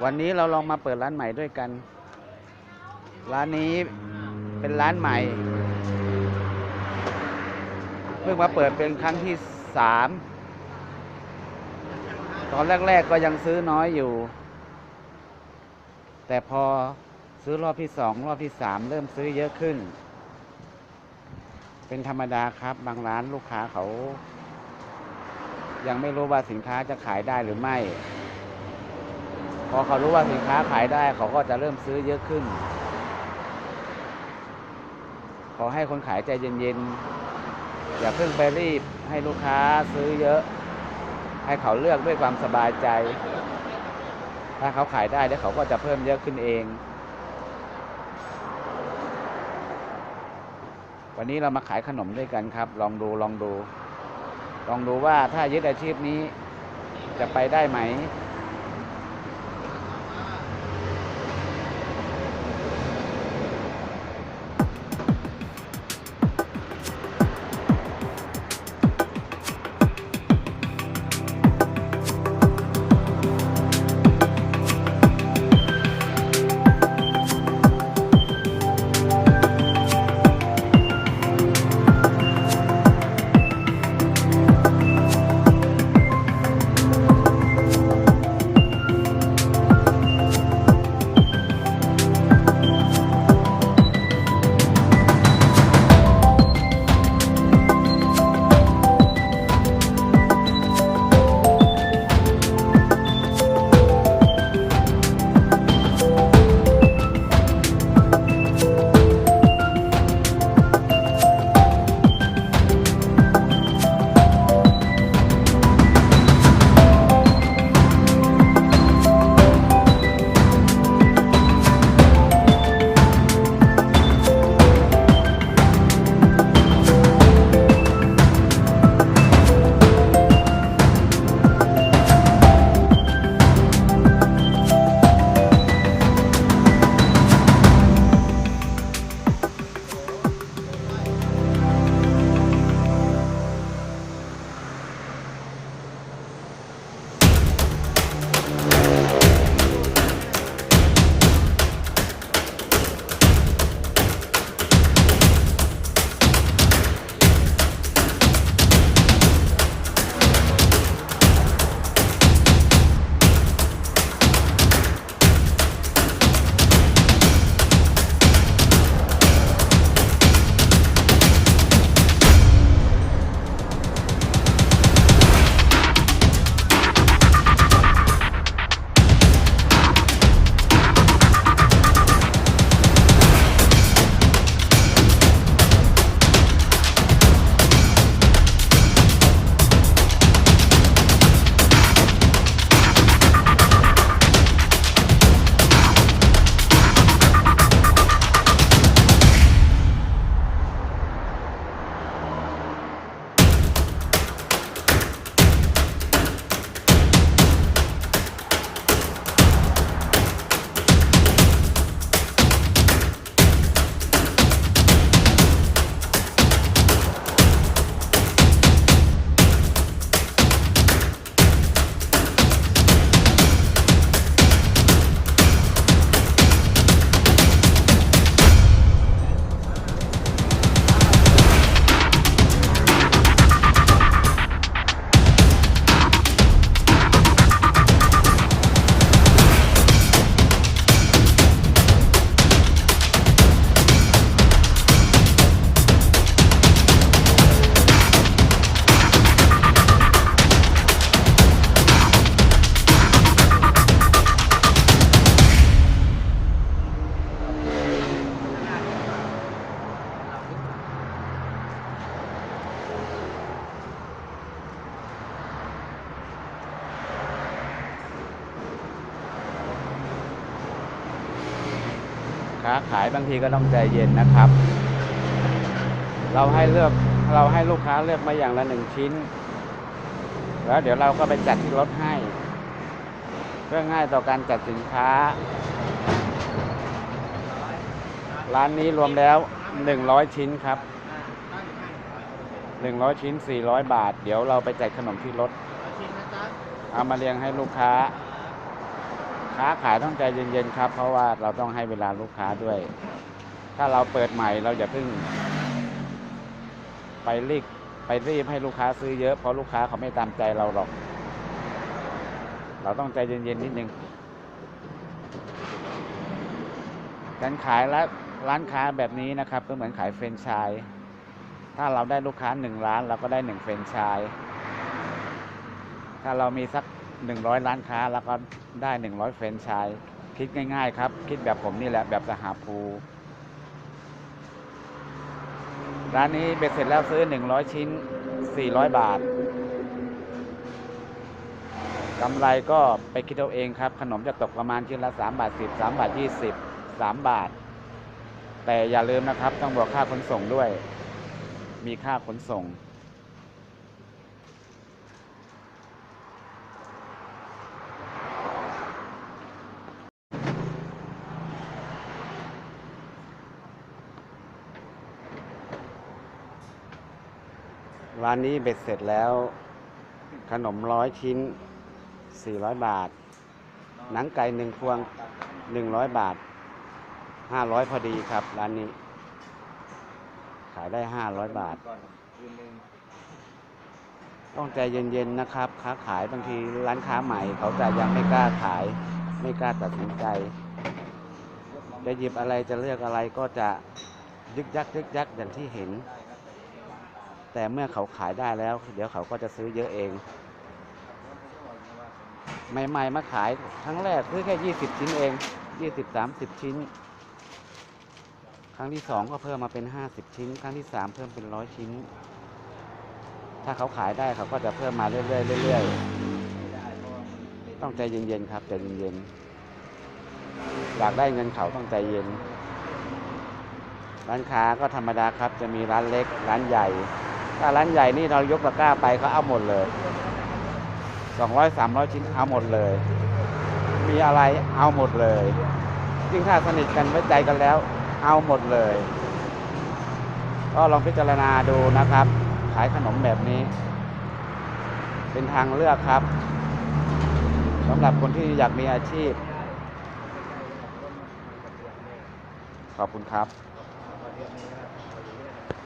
วันนี้เราลองมาเปิดร้านใหม่ด้วยกัน ร้านนี้เป็นร้านใหม่ เพิ่งมาเปิดเป็นครั้งที่สามตอนแรก ๆ ก็ยังซื้อน้อยอยู่ แต่พอซื้อรอบที่สองรอบที่สามเริ่มซื้อเยอะขึ้น เป็นธรรมดาครับ บางร้านลูกค้าเขา ยังไม่รู้ว่าสินค้าจะขายได้หรือไม่ พอเขารู้ว่าสินค้าขายได้เขาก็จะเริ่มซื้อเยอะขึ้น ขอให้คนขายใจเย็นๆ อย่าเพิ่งไปรีบให้ลูกค้าซื้อเยอะ ให้เขาเลือกด้วยความสบายใจ ถ้าเขาขายได้เดี๋ยวเขาก็จะเพิ่มเยอะขึ้นเอง วันนี้เรามาขายขนมด้วยกันครับ ลองดูลองดู ลองดูว่าถ้ายึดอาชีพนี้จะไปได้ไหม ค้าขายบางทีก็ต้องใจเย็นนะครับ เราให้เลือกเราให้ลูกค้าเลือกมาอย่างละหนึ่งชิ้น แล้วเดี๋ยวเราก็ไปจัดที่รถให้ เพื่อง่ายต่อการจัดสินค้า ร้านนี้รวมแล้วหนึ่งร้อยชิ้นครับหนึ่งร้อยชิ้นสี่ร้อยบาท เดี๋ยวเราไปจัดขนมที่รถ เอามาเรียงให้ลูกค้า ค้าขายต้องใจเย็นๆครับ เพราะว่าเราต้องให้เวลาลูกค้าด้วย ถ้าเราเปิดใหม่เราอย่าเพิ่ง ไปรีบไปรีบให้ลูกค้าซื้อเยอะเพราะลูกค้าเขาไม่ตามใจเราหรอก เราต้องใจเย็นๆนิดนึงการขายและร้านค้าแบบนี้นะครับ ก็เหมือนขายเฟรนไชส์ถ้าเราได้ลูกค้าหนึ่งร้านเราก็ได้หนึ่งเฟรนไชส์ถ้าเรามีสัก หนึ่งร้อยร้านค้าแล้วก็ได้หนึ่งร้อยเฟรนไชส์คิดง่าย ๆ ครับ คิดแบบผมนี่แหละแบบสหภู ร้านนี้เบ็ดเสร็จแล้วซื้อ 100 ชิ้น 400 บาทกำไรก็ไปคิดเอาเองครับ ขนมจะตกประมาณชิ้นละ 3 บาท 10 3 บาท 20 3 บาท แต่อย่าลืมนะครับ ต้องบวกค่าขนส่งด้วย มีค่าขนส่ง ร้านนี้เบ็ดเสร็จแล้ว ขนมร้อยชิ้น 400 บาท หนังไก่หนึ่งพวง 100 บาท 500 พอดีครับ ร้านนี้ ขายได้ 500 บาท ต้องใจเย็นๆนะครับ ค้าขายบางทีร้านค้าใหม่ เขาจะยังไม่กล้าขาย ไม่กล้าตัดสินใจ จะหยิบอะไรจะเลือกอะไรก็จะยึกยักยึกยักอย่างที่เห็น แต่เมื่อเขาขายได้แล้ว เดี๋ยวเขาก็จะซื้อเยอะเอง ใหม่ๆมาขายครั้งแรกซื้อแค่ยี่สิบชิ้นเองยี่สิบสามสิบชิ้น ครั้งที่สองก็เพิ่มมาเป็นห้าสิบชิ้น ครั้งที่สามเพิ่มเป็นร้อยชิ้น ถ้าเขาขายได้เขาก็จะเพิ่มมาเรื่อยๆเรื่อยๆต้องใจเย็นๆครับใจเย็นๆอยากได้เงินเขาต้องใจเย็นร้านค้าก็ธรรมดาครับ จะมีร้านเล็ก ร้านใหญ่ ถ้าร้านใหญ่นี่เรายกตะกร้าไปเขาเอาหมดเลยสองร้อยสามร้อยชิ้นเอาหมดเลย มีอะไรเอาหมดเลยยิ่งถ้าสนิทกันไว้ใจกันแล้ว เอาหมดเลย ก็ลองพิจารณาดูนะครับ ขายขนมแบบนี้ เป็นทางเลือกครับสำหรับคนที่อยากมีอาชีพ ขอบคุณครับ